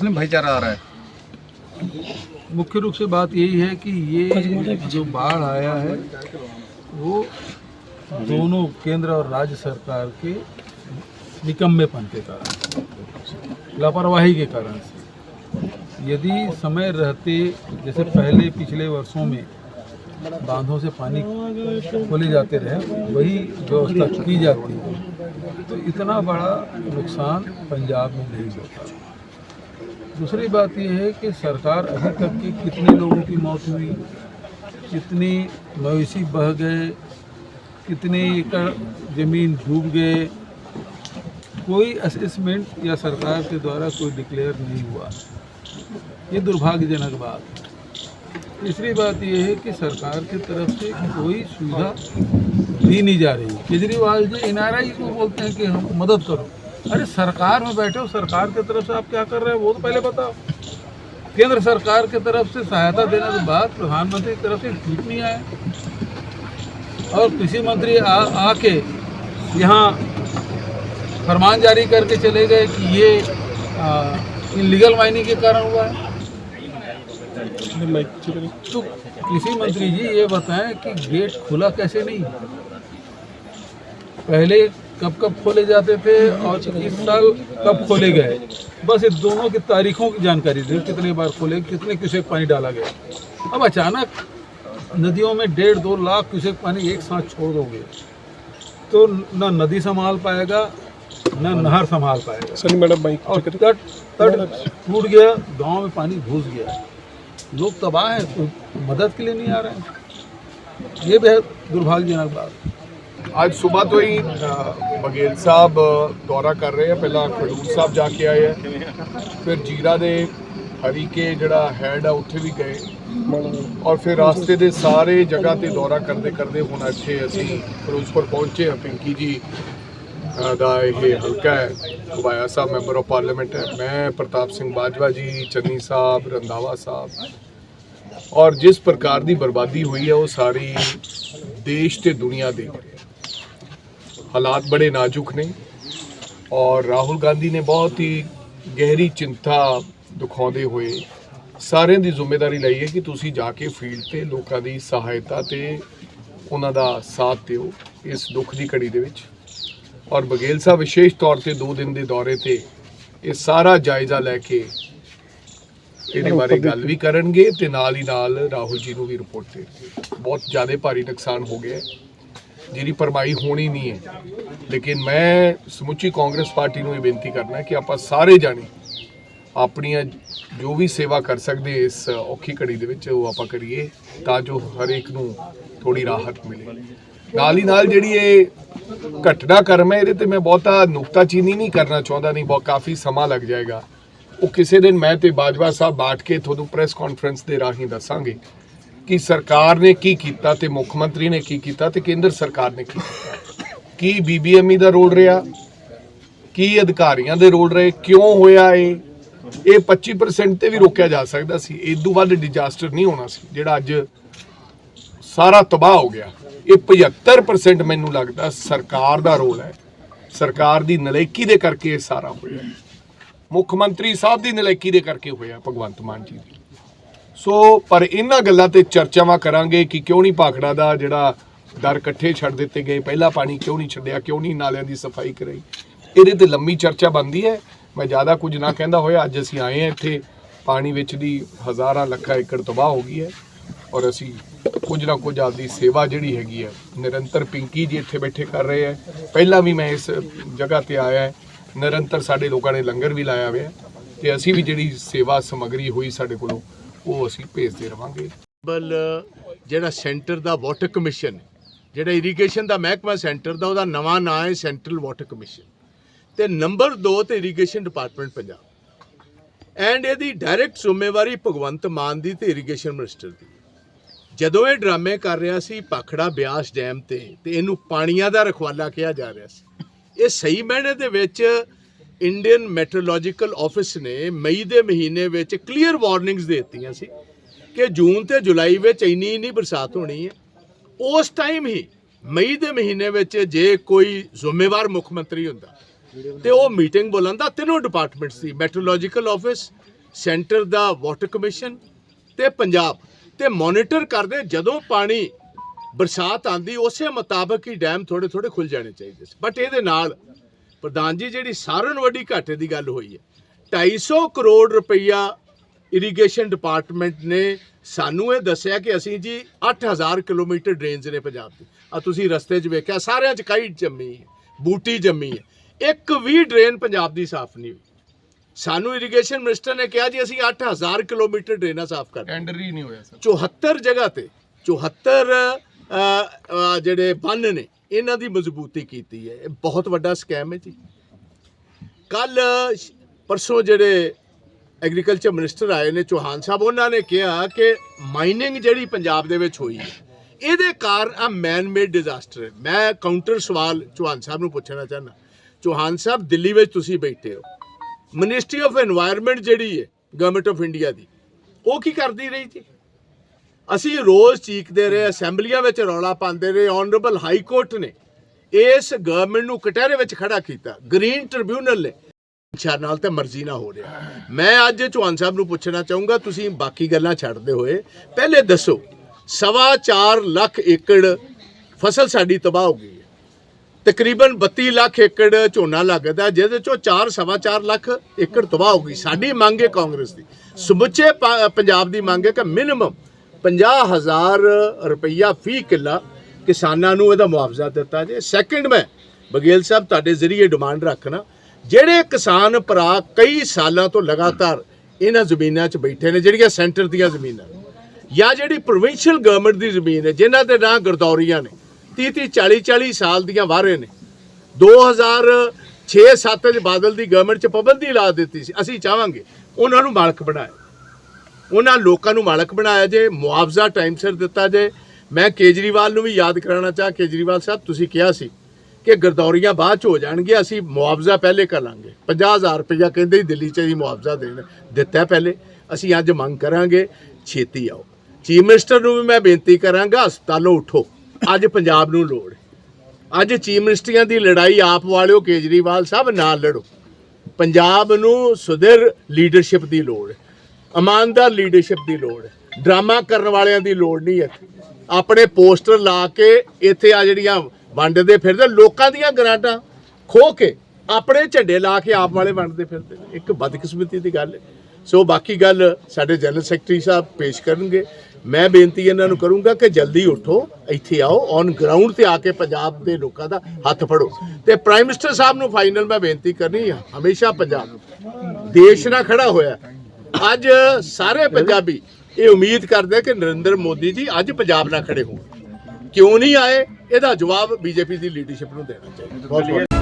मुस्लिम भाईचारा आ रहा है। मुख्य रूप से बात यही है कि ये जो बाढ़ आया है, वो दोनों केंद्र और राज्य सरकार के निकम्मेपन के कारण लापरवाही के कारण से। यदि समय रहते, जैसे पहले पिछले वर्षों में बांधों से पानी खोले जाते रहे, वही व्यवस्था की जाती है तो इतना बड़ा नुकसान पंजाब में नहीं होता। दूसरी बात यह है कि सरकार अभी तक की कितने लोगों की मौत हुई, कितनी मवेशी बह गए, कितने एकड़ ज़मीन डूब गए, कोई असेसमेंट या सरकार के द्वारा कोई डिक्लेयर नहीं हुआ। ये दुर्भाग्यजनक बात तीसरी बात यह है कि सरकार की तरफ़ से कोई सुविधा दी नहीं जा रही। केजरीवाल जी एनआरआई को बोलते हैं कि हम मदद करो। अरे सरकार में बैठे हो, सरकार की तरफ़ से आप क्या कर रहे हो, वो तो पहले बताओ। केंद्र सरकार की के तरफ़ से सहायता देने के बाद प्रधानमंत्री की तरफ़ से ठीक नहीं आया और कृषि मंत्री आके यहाँ फरमान जारी करके चले गए कि ये इलीगल माइनिंग के कारण हुआ है। तो कृषि मंत्री जी ये बताएँ कि गेट खुला कैसे नहीं? पहले कब कब खोले जाते थे और इस साल कब खोले गए? बस ये दोनों की तारीखों की जानकारी दी कितने बार खोले कितने क्यूसेक पानी डाला गया। अब अचानक नदियों में डेढ़ दो लाख क्यूसेक पानी एक साथ छोड़ दोगे तो न नदी संभाल पाएगा न नहर संभाल पाएगा। सनी मैडम भाई और तट तट टूट गया गाँव में पानी घुस गया। लोग तबाह हैं तो मदद के लिए नहीं आ रहे हैं। ये बेहद दुर्भाग्यजनक बात। है ਅੱਜ ਸਵੇਰ ਤੋਂ ਹੀ ਅ, ਬਘੇਲ ਸਾਹਿਬ ਦੌਰਾ ਕਰ ਰਹੇ ਆ ਪਹਿਲਾਂ ਖਡੂਰ ਸਾਹਿਬ ਜਾ ਕੇ ਆਏ ਆ ਫਿਰ ਜੀਰਾ ਦੇ ਹਰੀਕੇ ਜਿਹੜਾ ਹੈਡ ਆ ਉੱਥੇ ਵੀ ਗਏ ਔਰ ਫਿਰ ਰਾਸਤੇ ਦੇ ਸਾਰੇ ਜਗ੍ਹਾ ਤੇ ਦੌਰਾ ਕਰਦੇ ਕਰਦੇ ਹੁਣ ਇੱਥੇ ਅਸੀਂ ਫਿਰੋਜ਼ਪੁਰ ਪਹੁੰਚੇ ਆ ਪਿੰਕੀ ਜੀ ਦਾ ਇਹ ਹਲਕਾ ਹੈ Ghubaya Sahib member of parliament ਹੈ ਮੈਂ ਪ੍ਰਤਾਪ ਸਿੰਘ ਬਾਜਵਾ ਜੀ ਚੰਨੀ ਸਾਹਿਬ ਰੰਧਾਵਾ ਸਾਹਿਬ ਔਰ ਜਿਸ ਪ੍ਰਕਾਰ ਦੀ ਬਰਬਾਦੀ ਹੋਈ ਹੈ ਉਹ ਸਾਰੀ ਦੇਸ਼ ਤੇ ਦੁਨੀਆ ਦੇਖ ਰਹੀ ਹਾਲਾਤ ਬੜੇ ਨਾਜ਼ੁਕ ਨੇ ਔਰ ਰਾਹੁਲ ਗਾਂਧੀ ਨੇ ਬਹੁਤ ਹੀ ਗਹਿਰੀ ਚਿੰਤਾ ਦਿਖਾਉਂਦੇ ਹੋਏ ਸਾਰਿਆਂ ਦੀ ਜ਼ਿੰਮੇਵਾਰੀ ਲਈ ਹੈ ਕਿ ਤੁਸੀਂ ਜਾ ਕੇ ਫੀਲਡ ਤੇ ਲੋਕਾਂ ਦੀ ਸਹਾਇਤਾ ਤੇ ਉਹਨਾਂ ਦਾ ਸਾਥ ਦਿਓ ਇਸ ਦੁੱਖ ਦੀ ਘੜੀ ਦੇ ਵਿੱਚ। ਔਰ ਬਗੇਲ ਸਾਹਿਬ, ਵਿਸ਼ੇਸ਼ ਤੌਰ ਤੇ 2 ਦਿਨ ਦੇ ਦੌਰੇ ਤੇ ਇਹ ਸਾਰਾ ਜਾਇਜ਼ਾ ਲੈ ਕੇ ਇਹਦੇ ਬਾਰੇ ਗੱਲ ਵੀ ਕਰਨਗੇ ਤੇ ਨਾਲ ਹੀ ਨਾਲ ਰਾਹੁਲ ਜੀ ਨੂੰ ਵੀ ਰਿਪੋਰਟ ਦੇਣਗੇ। ਬਹੁਤ ਜ਼ਿਆਦਾ ਭਾਰੀ ਨੁਕਸਾਨ ਹੋ ਗਿਆ ਹੈ। ਜਿਹਦੀ ਭਰਮਾਈ ਹੋਣੀ ਨਹੀਂ ਹੈ। ਲੇਕਿਨ ਮੈਂ ਸਮੁੱਚੀ ਕਾਂਗਰਸ ਪਾਰਟੀ ਨੂੰ ਇਹ ਬੇਨਤੀ ਕਰਨਾ ਕਿ ਆਪਾਂ ਸਾਰੇ ਜਾਣੇ ਆਪਣੀਆਂ ਜੋ ਵੀ ਸੇਵਾ ਕਰ ਸਕਦੇ ਇਸ ਔਖੀ ਘੜੀ ਦੇ ਵਿੱਚ, ਉਹ ਆਪਾਂ ਕਰੀਏ ਤਾਂ ਜੋ ਹਰੇਕ ਨੂੰ ਥੋੜੀ ਰਾਹਤ ਮਿਲੇ। ਨਾਲ ਹੀ ਨਾਲ ਜਿਹੜੀ ਇਹ ਘਟਨਾ ਕਰਮ ਹੈ, ਇਹਦੇ ਤੇ ਮੈਂ ਬਹੁਤਾ ਨੁਕਤਾਚੀਨੀ ਨਹੀਂ ਕਰਨਾ ਚਾਹੁੰਦਾ, ਨਹੀਂ ਬਹੁਤ ਕਾਫੀ ਸਮਾਂ ਲੱਗ ਜਾਏਗਾ। ਉਹ ਕਿਸੇ ਦਿਨ ਮੈਂ ਤੇ ਬਾਜਵਾ ਸਾਹਿਬ ਬਾਟ ਕੇ ਤੁਹਾਨੂੰ ਪ੍ਰੈਸ ਕਾਨਫਰੰਸ ਦੇ ਰਾਹੀਂ ਦੱਸਾਂਗੇ। ਕਿ ਸਰਕਾਰ ਨੇ ਕੀ ਕੀਤਾ ਤੇ ਮੁੱਖ ਮੰਤਰੀ ਨੇ ਕੀ ਕੀਤਾ ਤੇ ਕੇਂਦਰ ਸਰਕਾਰ ਨੇ ਕੀ ਕੀਤਾ? ਕੀ ਬੀਬੀਐਮਈ ਦਾ ਰੋਲ ਰਿਹਾ? ਕੀ ਅਧਿਕਾਰੀਆਂ ਦੇ ਰੋਲ ਰਹੇ? ਕਿਉਂ ਹੋਇਆ ਇਹ? ਇਹ 25% ਤੇ ਵੀ ਰੋਕਿਆ ਜਾ ਸਕਦਾ ਸੀ। ਇਦੋਂ ਵੱਧ ਡਿਜ਼ਾਸਟਰ ਨਹੀਂ ਹੋਣਾ ਸੀ, ਜਿਹੜਾ ਅੱਜ ਸਾਰਾ ਤਬਾਹ ਹੋ ਗਿਆ। ਇਹ 75% ਮੈਨੂੰ ਲੱਗਦਾ ਸਰਕਾਰ ਦਾ ਰੋਲ ਹੈ। ਸਰਕਾਰ ਦੀ ਨਲਾਇਕੀ ਦੇ ਕਰਕੇ ਇਹ ਸਾਰਾ ਹੋਇਆ। ਮੁੱਖ ਮੰਤਰੀ ਸਾਹਿਬ ਦੀ ਨਲਾਇਕੀ ਦੇ ਕਰਕੇ ਹੋਇਆ ਭਗਵੰਤ ਮਾਨ ਜੀ ਦੀ। ਸੋ, ਪਰ ਇਹਨਾਂ ਗੱਲਾਂ ਤੇ ਚਰਚਾਵਾਂ ਕਰਾਂਗੇ ਕਿ ਕਿਉਂ ਨਹੀਂ ਭਾਖੜਾ ਦਾ ਜਿਹੜਾ ਦਰ ਇਕੱਠੇ ਛੱਡ ਦਿੱਤੇ ਗਏ, ਪਹਿਲਾ ਪਾਣੀ ਕਿਉਂ ਨਹੀਂ ਛੱਡਿਆ, ਕਿਉਂ ਨਹੀਂ ਨਾਲਿਆਂ ਦੀ ਸਫ਼ਾਈ ਕਰਾਈ। ਇਹਦੇ ਤੇ ਲੰਮੀ ਚਰਚਾ ਬਣਦੀ ਹੈ। ਮੈਂ ਜ਼ਿਆਦਾ ਕੁਝ ਨਾ ਕਹਿੰਦਾ ਹੋਇਆ, ਅੱਜ ਅਸੀਂ ਆਏ ਹਾਂ ਇੱਥੇ, ਪਾਣੀ ਵਿੱਚ ਦੀ ਹਜ਼ਾਰਾਂ ਲੱਖਾਂ ਏਕੜ ਤਬਾਹ ਹੋ ਗਈ ਹੈ ਔਰ ਅਸੀਂ ਕੁਝ ਨਾ ਕੁਝ ਆਪਦੀ ਸੇਵਾ ਜਿਹੜੀ ਹੈਗੀ ਹੈ, ਨਿਰੰਤਰ ਪਿੰਕੀ ਜੀ ਇੱਥੇ ਬੈਠੇ ਕਰ ਰਹੇ ਹੈ। ਪਹਿਲਾਂ ਵੀ ਮੈਂ ਇਸ ਜਗ੍ਹਾ ਤੇ ਆਇਆ ਹੈ, ਨਿਰੰਤਰ ਸਾਡੇ ਲੋਕਾਂ ਨੇ ਲੰਗਰ ਵੀ ਲਾਇਆ ਹੋਇਆ ਹੈ ਤੇ ਅਸੀਂ ਵੀ ਜਿਹੜੀ ਸੇਵਾ ਸਮਗਰੀ ਹੋਈ ਸਾਡੇ ਕੋਲੋਂ ਉਹ ਅਸੀਂ ਭੇਜਦੇ ਰਵਾਂਗੇ। ਬਲ ਜਿਹੜਾ ਸੈਂਟਰ ਦਾ ਵਾਟਰ ਕਮਿਸ਼ਨ ਜਿਹੜਾ ਇਰੀਗੇਸ਼ਨ ਦਾ ਮਹਿਕਮਾ ਸੈਂਟਰ ਦਾ, ਉਹਦਾ ਨਵਾਂ ਨਾਂ ਹੈ ਸੈਂਟਰਲ ਵਾਟਰ ਕਮਿਸ਼ਨ ਤੇ ਨੰਬਰ 2 ਤੇ ਇਰੀਗੇਸ਼ਨ ਡਿਪਾਰਟਮੈਂਟ ਪੰਜਾਬ। ਐਂਡ ਇਹਦੀ ਡਾਇਰੈਕਟ ਜ਼ਿੰਮੇਵਾਰੀ ਭਗਵੰਤ ਮਾਨ ਦੀ ਤੇ ਇਰੀਗੇਸ਼ਨ ਮਿਨਿਸਟਰ ਦੀ। ਜਦੋਂ ਇਹ ਡਰਾਮੇ ਕਰ ਰਿਹਾ ਸੀ, ਪਾਖੜਾ ਬਿਆਸ ਡੈਮ ਤੇ ਤੇ ਇਹਨੂੰ ਪਾਣੀਆਂ ਦਾ ਰਖਵਾਲਾ ਕਿਹਾ ਜਾ ਰਿਹਾ ਸੀ। ਇਹ ਸਹੀ ਮਾਇਨੇ ਦੇ ਵਿੱਚ ਇੰਡੀਅਨ ਮੈਟਰੋਲੋਜੀਕਲ ਆਫਿਸ ਨੇ ਮਈ ਦੇ ਮਹੀਨੇ ਵਿੱਚ ਕਲੀਅਰ ਵਾਰਨਿੰਗਸ ਦੇ ਦਿੱਤੀਆਂ ਸੀ ਕਿ ਜੂਨ ਤੇ ਜੁਲਾਈ ਵਿੱਚ ਇੰਨੀ ਇੰਨੀ ਬਰਸਾਤ ਹੋਣੀ ਹੈ। ਉਸ ਟਾਈਮ ਹੀ ਮਈ ਦੇ ਮਹੀਨੇ ਵਿੱਚ ਜੇ ਕੋਈ ਜ਼ਿੰਮੇਵਾਰ ਮੁੱਖ ਮੰਤਰੀ ਹੁੰਦਾ ਤੇ ਉਹ ਮੀਟਿੰਗ ਬੁਲਾਉਂਦਾ ਤਿੰਨੋਂ ਡਿਪਾਰਟਮੈਂਟਸ ਦੀ ਮੈਟਰੋਲੋਜੀਕਲ ਆਫਿਸ ਸੈਂਟਰ ਦਾ ਵਾਟਰ ਕਮਿਸ਼ਨ ਤੇ ਪੰਜਾਬ ਤੇ ਮੋਨੀਟਰ ਕਰਦੇ ਜਦੋਂ ਪਾਣੀ ਬਰਸਾਤ ਆਂਦੀ ਉਸੇ ਮੁਤਾਬਕ ਹੀ ਡੈਮ ਥੋੜੇ ਥੋੜੇ ਖੁੱਲ ਜਾਣੇ ਚਾਹੀਦੇ ਸੀ। ਬਟ ਇਹਦੇ ਨਾਲ ਪ੍ਰਧਾਨ ਜੀ ਜਿਹੜੀ ਸਾਰਿਆਂ ਨੂੰ ਵੱਡੀ ਘਾਟੇ ਦੀ ਗੱਲ ਹੋਈ ਹੈ। 250 ਕਰੋੜ ਰੁਪਈਆ ਇਰੀਗੇਸ਼ਨ ਡਿਪਾਰਟਮੈਂਟ ਨੇ ਸਾਨੂੰ ਇਹ ਦੱਸਿਆ ਕਿ ਅਸੀਂ ਜੀ 8000 ਕਿਲੋਮੀਟਰ ਡਰੇਨਸ ਨੇ ਪੰਜਾਬ ਦੀ। ਆ ਤੁਸੀਂ ਰਸਤੇ 'ਚ ਵੇਖਿਆ ਸਾਰਿਆਂ 'ਚ ਕਈ ਜੰਮੀ ਹੈ ਬੂਟੀ ਜੰਮੀ ਹੈ। ਇੱਕ ਵੀ ਡਰੇਨ ਪੰਜਾਬ ਦੀ ਸਾਫ਼ ਨਹੀਂ ਹੋਈ। ਸਾਨੂੰ ਇਰੀਗੇਸ਼ਨ ਮਿਨਿਸਟਰ ਨੇ ਕਿਹਾ ਜੀ ਅਸੀਂ 8000 ਕਿਲੋਮੀਟਰ ਡਰੇਨਾਂ ਸਾਫ਼ ਕਰ ਟੈਂਡਰ ਹੀ ਨਹੀਂ ਹੋਇਆ ਸਰ। 74 ਜਗ੍ਹਾ ਤੇ 74 ਅ, ਅ, ਜਿਹੜੇ ਬੰਨ ਨੇ, ਇਹਨਾਂ ਦੀ ਮਜ਼ਬੂਤੀ ਕੀਤੀ ਹੈ। ਇਹ ਬਹੁਤ ਵੱਡਾ ਸਕੈਮ ਹੈ ਜੀ। ਕੱਲ ਪਰਸੋਂ ਜਿਹੜੇ ਐਗਰੀਕਲਚਰ ਮਿਨਿਸਟਰ ਆਏ ਨੇ, ਚੋਹਾਨ ਸਾਹਿਬ, ਉਹਨਾਂ ਨੇ ਕਿਹਾ ਕਿ ਮਾਈਨਿੰਗ ਜਿਹੜੀ ਪੰਜਾਬ ਦੇ ਵਿੱਚ ਹੋਈ ਹੈ, ਇਹਦੇ ਕਾਰਨ ਆ ਮੈਨ ਮੇਡ ਡਿਜ਼ਾਸਟਰ ਹੈ। ਮੈਂ ਕਾਊਂਟਰ ਸਵਾਲ ਚੋਹਾਨ ਸਾਹਿਬ ਨੂੰ ਪੁੱਛਣਾ ਚਾਹਨਾ ਚੋਹਾਨ ਸਾਹਿਬ, ਦਿੱਲੀ ਵਿੱਚ ਤੁਸੀਂ ਬੈਠੇ ਹੋ। ਮਿਨਿਸਟਰੀ ਆਫ এনवायरमेंट ਜਿਹੜੀ ਹੈ ਗਵਰਨਮੈਂਟ ਆਫ ਇੰਡੀਆ ਦੀ, ਉਹ ਕੀ ਕਰਦੀ ਰਹੀ ਜੀ? ਅਸੀਂ ਰੋਜ਼ ਚੀਕਦੇ ਰਹੇ, ਅਸੈਂਬਲੀਆਂ ਵਿੱਚ ਰੌਲਾ ਪਾਉਂਦੇ ਰਹੇ ਆਨਰੇਬਲ ਹਾਈ ਕੋਰਟ ਨੇ ਇਸ ਗਵਰਨਮੈਂਟ ਨੂੰ ਕਟਹਿਰੇ ਵਿੱਚ ਖੜਾ ਕੀਤਾ ਗ੍ਰੀਨ ਟ੍ਰਿਬਿਊਨਲ ਨੇ। ਇੱਛਾ ਨਾਲ ਤੇ ਮਰਜ਼ੀ ਨਾ ਹੋ ਰਿਹਾ। ਮੈਂ ਅੱਜ ਚੌਹਾਨ ਸਾਹਿਬ ਨੂੰ ਪੁੱਛਣਾ ਚਾਹੂੰਗਾ, ਤੁਸੀਂ ਬਾਕੀ ਗੱਲਾਂ ਛੱਡਦੇ ਹੋਏ, ਪਹਿਲੇ ਦੱਸੋ, ਸਵਾ ਚਾਰ ਲੱਖ ਏਕੜ ਫਸਲ ਸਾਡੀ ਤਬਾਹ ਹੋ ਗਈ ਹੈ। ਤਕਰੀਬਨ 32 ਲੱਖ ਏਕੜ ਝੋਨਾ ਲੱਗਦਾ, ਜਿਹਦੇ ਚੋਂ 4 ਸਵਾ ਚਾਰ ਲੱਖ ਏਕੜ ਤਬਾਹ ਹੋ ਗਈ। ਸਾਡੀ ਮੰਗ ਹੈ ਕਾਂਗਰਸ ਦੀ। ਸਮੁੱਚੇ ਪਾ- ਪੰਜਾਬ ਦੀ ਮੰਗ ਹੈ ਕਿ ਮਿਨੀਮਮ 50000 ਰੁਪਈਆ ਫੀ ਕਿੱਲਾ ਕਿਸਾਨਾਂ ਨੂੰ ਇਹਦਾ ਮੁਆਵਜ਼ਾ ਦਿੱਤਾ ਜੇ। ਸੈਕਿੰਡ ਮੈਂ ਬਗੇਲ ਸਾਹਿਬ, ਤੁਹਾਡੇ ਜ਼ਰੀਏ ਡਿਮਾਂਡ ਰੱਖਣਾ। ਜਿਹੜੇ ਕਿਸਾਨ ਭਰਾ ਕਈ ਸਾਲਾਂ ਤੋਂ ਲਗਾਤਾਰ ਇਹਨਾਂ ਜ਼ਮੀਨਾਂ 'ਚ ਬੈਠੇ ਨੇ, ਜਿਹੜੀਆਂ ਸੈਂਟਰ ਦੀਆਂ ਜ਼ਮੀਨਾਂ ਜਾਂ ਜਿਹੜੀ ਪ੍ਰੋਵਿੰਸ਼ੀਅਲ ਗਵਰਨਮੈਂਟ ਦੀ ਜ਼ਮੀਨ ਹੈ, ਜਿਨ੍ਹਾਂ ਦੇ ਨਾਂ ਗਰਦੌਰੀਆਂ ਨੇ 30 30 40 40 ਸਾਲ ਦੀਆਂ ਵਾਰੇ ਨੇ। 2006 7 ਚ ਬਾਦਲ ਦੀ ਗਵਰਨਮੈਂਟ ਚ ਪਾਬੰਦੀ ਲਾ ਦਿੱਤੀ ਸੀ। ਅਸੀਂ ਚਾਹਾਂਗੇ ਉਹਨਾਂ ਨੂੰ ਮਾਲਕ ਬਣਾਇਆ। ਉਹਨਾਂ ਲੋਕਾਂ ਨੂੰ ਮਾਲਕ ਬਣਾਇਆ ਜੇ, ਮੁਆਵਜ਼ਾ ਟਾਈਮ ਸਿਰ ਦਿੱਤਾ ਜੇ। ਮੈਂ ਕੇਜਰੀਵਾਲ ਨੂੰ ਵੀ ਯਾਦ ਕਰਾਉਣਾ ਚਾਹ, ਕੇਜਰੀਵਾਲ ਸਾਹਿਬ, ਤੁਸੀਂ ਕਿਹਾ ਸੀ ਕਿ ਗਰਦੌਰੀਆਂ ਬਾਅਦ ਚ ਹੋ ਜਾਣਗੀਆਂ, ਅਸੀਂ ਮੁਆਵਜ਼ਾ ਪਹਿਲੇ ਕਰ ਲਾਂਗੇ। 50000 ਰੁਪਇਆ ਕਹਿੰਦੇ ਦਿੱਲੀ ਚ ਅਸੀਂ ਮੁਆਵਜ਼ਾ ਦੇਣ, ਦਿੱਤਾ ਪਹਿਲੇ। ਅਸੀਂ ਅੱਜ ਮੰਗ ਕਰਾਂਗੇ, ਛੇਤੀ ਆਓ। ਚੀਫ ਮਿਨਿਸਟਰ ਨੂੰ ਵੀ ਮੈਂ ਬੇਨਤੀ ਕਰਾਂਗਾ, ਹਸਪਤਾਲੋਂ ਉਠੋ। ਅੱਜ ਪੰਜਾਬ ਨੂੰ ਲੋੜ। ਅੱਜ ਚੀਫ ਮਿਨਿਸਟਰੀਆਂ ਦੀ ਲੜਾਈ ਆਪ ਵਾਲਿਓ, ਕੇਜਰੀਵਾਲ ਸਾਹਿਬ, ਨਾਲ ਲੜੋ। ਪੰਜਾਬ ਨੂੰ ਸੁਧਿਰ ਲੀਡਰਸ਼ਿਪ ਦੀ ਲੋੜ। ਹੈ ਇਮਾਨਦਾਰ ਲੀਡਰਸ਼ਿਪ ਦੀ ਲੋੜ ਹੈ। ਡਰਾਮਾ ਕਰਨ ਵਾਲਿਆਂ ਦੀ ਲੋੜ ਨਹੀਂ ਹੈ ਆਪਣੇ ਪੋਸਟਰ ਲਾ ਕੇ ਇੱਥੇ ਆ ਜਿਹੜੀਆਂ ਵੰਡਦੇ ਫਿਰਦੇ, ਲੋਕਾਂ ਦੀਆਂ ਗਰਾਂਟਾਂ ਖੋ ਕੇ ਆਪਣੇ ਝੰਡੇ ਲਾ ਕੇ ਆਪ ਵਾਲੇ ਵੰਡਦੇ ਫਿਰਦੇ ਇੱਕ ਬਦਕਿਸਮਤੀ ਦੀ ਗੱਲ ਹੈ। ਸੋ ਬਾਕੀ ਗੱਲ ਸਾਡੇ ਜਨਰਲ ਸੈਕਟਰੀ ਸਾਹਿਬ ਪੇਸ਼ ਕਰਨਗੇ। ਮੈਂ ਬੇਨਤੀ ਇਹਨਾਂ ਨੂੰ ਕਰੂੰਗਾ ਕਿ ਜਲਦੀ ਉੱਠੋ, ਇੱਥੇ ਆਓ ਔਨ ਗਰਾਊਂਡ ਤੇ ਆ ਕੇ ਪੰਜਾਬ ਦੇ ਲੋਕਾਂ ਦਾ ਹੱਥ ਫੜੋ। ਤੇ ਪ੍ਰਾਈਮ ਮਿਨਿਸਟਰ ਸਾਹਿਬ ਨੂੰ ਫਾਈਨਲ ਮੈਂ ਬੇਨਤੀ ਕਰਨੀ ਆ, ਹਮੇਸ਼ਾ ਪੰਜਾਬ। ਦੇਸ਼ ਨਾਲ ਖੜਾ ਹੋਇਆ। ਅੱਜ ਸਾਰੇ ਪੰਜਾਬੀ ਇਹ ਉਮੀਦ ਕਰਦੇ ਕਿ ਨਰਿੰਦਰ ਮੋਦੀ ਜੀ ਅੱਜ ਪੰਜਾਬ ਨਾਲ ਖੜੇ ਹੋਣ। ਕਿਉਂ ਨਹੀਂ ਆਏ? ਇਹਦਾ ਜਵਾਬ ਬੀਜੇਪੀ ਦੀ ਲੀਡਰਸ਼ਿਪ ਨੂੰ ਦੇਣਾ ਚਾਹੀਦਾ।